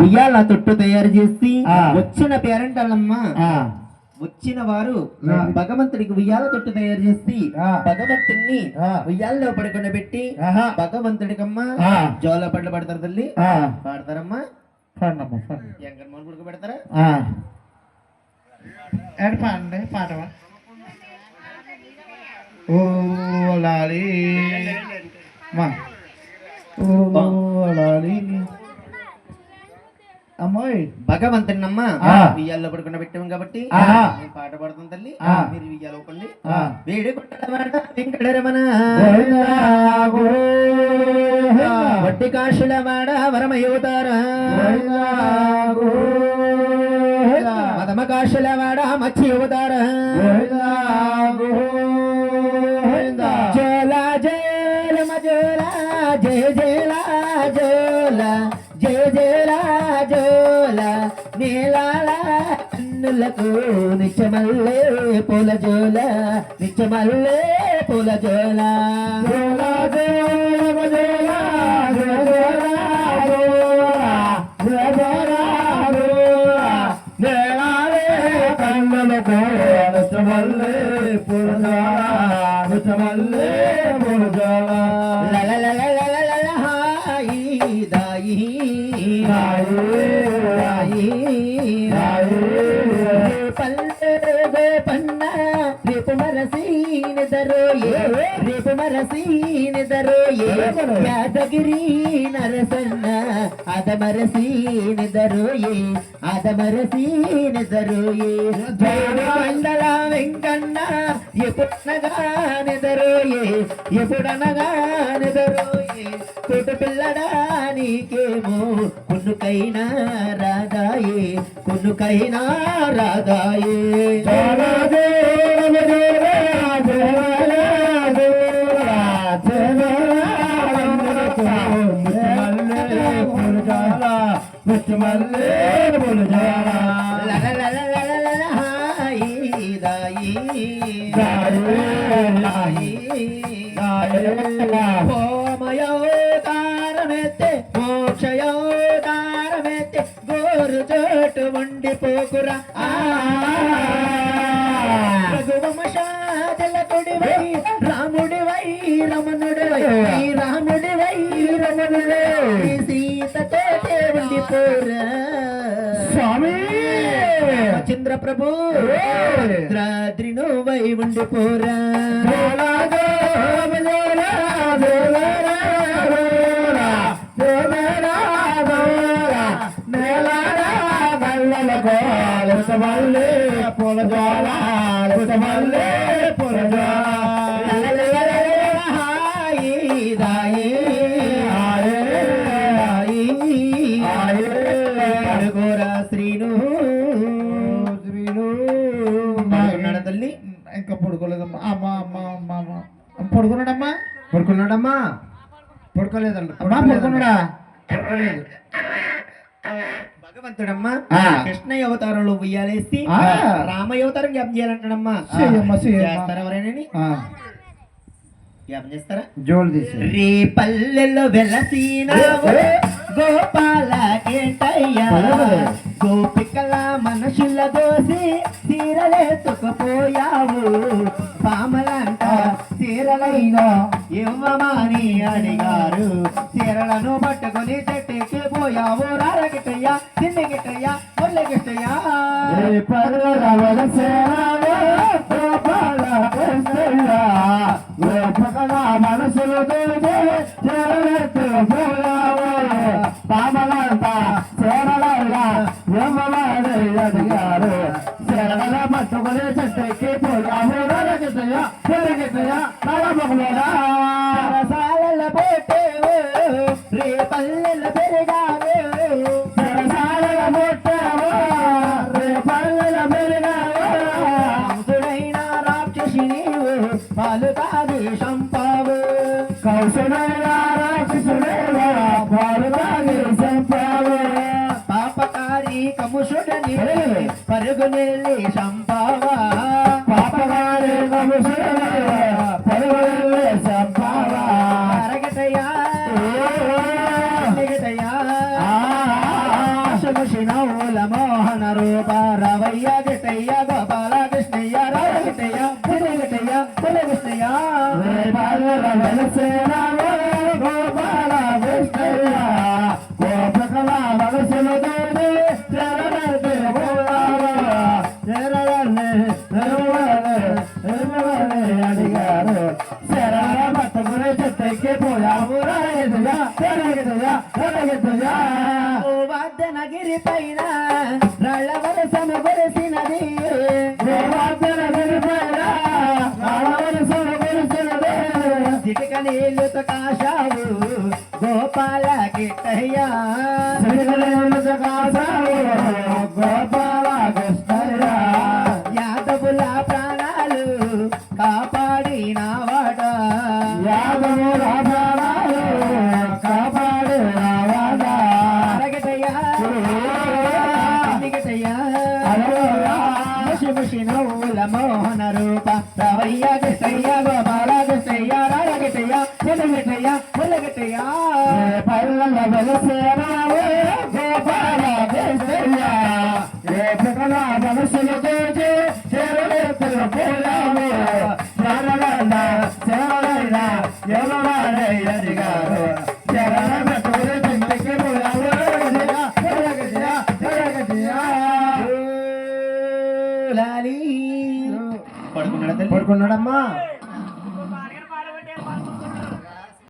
ఉయ్యాల తొట్టు తయారు చేసి. వచ్చిన పేరెంటల్లమ్మ ఆ, వచ్చిన వారు. భగవంతుడికి ఉయ్యాల తొట్టు తయారు చేసి. భగవంతుడిని. ఉయ్యాల్లో పడుకుని పెట్టి. భగవంతుడికమ్మ. జోల పడ్లు పడతారు తల్లి ఆ, పాడతారమ్మా పెడతారా పాడండి పాటవా ఓ లాలి మా ఓ లాలి భగవంతునమ్మా ఉయ్యాల్లో పడుకున్న పెట్టాం కాబట్టి. పాట పాడుతాం తల్లి. మీరు ఉయ్యాలు ఒకండి వేడి వెంకటరమణ. వట్టి కాశుల మాడ వరమయూతార మదమ కాశుల మాడ మత్స్య యువతార కళ్ళాల కన్నులకు నిత్యమల్లే పూల జోల నిత్యమల్లే పూల జోల. కన్నులకు నిత్యమల్లే పూల జోల నిత్యమల్లే పూల జోల. లల లల లల లల హాయి దా పల్లె పన్న రేపు మరసీన ధరో ఏ ಮರಸೀನಿದರು ಯಾದಗಿರಿ ನರಸನ್ನ ಅದ ಮರಸೀನಿದರು ಅದ ಮರಸೀನಿದರು ಮಂಡಲ ವೆಂಕಣ್ಣ ఎప్పుడనగానెదరు ఎప్పుడనగానెదరు పుట్టు పిల్లడా నీకేమో కొన్నుకైనా రాగాయే కొన్నుకైనా రాగాయే మల్లే బోలు జయాలా లల లల లల లల హాయి దాయి దాయి లాయి దాయి లా ఓమయో తారమెత్తే మోక్షయో తారమెత్తే గోరు చోటు ఉండిపోకురా ఆ సీతతో చంద్ర రామచంద్ర ప్రభు భద్రాద్రిను వై ఉండిపోరా పూల జ్వాల పూల జ్వాలే తల్లి ఇంకా పడుకోలేదమ్మా. అమ్మా అమ్మ అమ్మ అమ్మ పడుకున్నాడమ్మా? పడుకున్నాడమ్మా. పడుకోలేదండి అమ్మా పడుకున్నాడా? భగవంతుడమ్మా. కృష్ణ అవతారంలో ఉయ్యాలేసి. రామ అవతారం జ్ఞాపం చేయాలంటాడమ్మా. చేస్తారా ఎవరైనా జ్ఞాపం చేస్తారా? జోలు తీసి రే పల్లెల్లో వెలసినావు గోపాల. గోపికల మనుషుల దోసి తీరలేతుకుపోయావు పాములంట తీరలైనా ఇవ్వమని అడిగారు. తీరలను పట్టుకుని చెట్టుకి పోయావు. రారగిట్టయ్యా చిన్నగిట్టయ్యా ముల్లగిట్టయ్యా. పర్వరవల సేనాలో గోపాల గోపకల మనసులు సరసాల పోటేవు రే పల్లెల పెరిగావు. సరసాల ముట్టావా రే పల్లెల మెరిగావా కంసుడైన రాక్షసి నీవు పాలు తాగి చంపావు. కౌశలైనా రాక్షసుడైనా పాలు తాగి చంపావు. పాపకారి కముషుడని పరుగు నెల్లి మోహన రూప రవయ్య జటయ్య గోపాల కృష్ణయ్య రాజ గిటయ్య పులి గిటయ్య చెట్టెక్కి పైన రళ్ళ వరసను కురిసినది గోవర్ధనగిరి పైన రళ్ళ వరసను కురిసినది చిటిక నీళ్ళుతో కాశావు గోపాల కిట్టయ్యా చిటిక నీళ్ళుతో కాశావు గోపాల ముషి ముషి మోహన రూప రవయ్య గిట్టయ్య గోపాల గిట్టయ్య రాయగిట్టయ్య పులగిట్టయ్య పల్లెల గోపాల లాలి పడుకున్నాడా తల్లి పడుకున్నాడమ్మా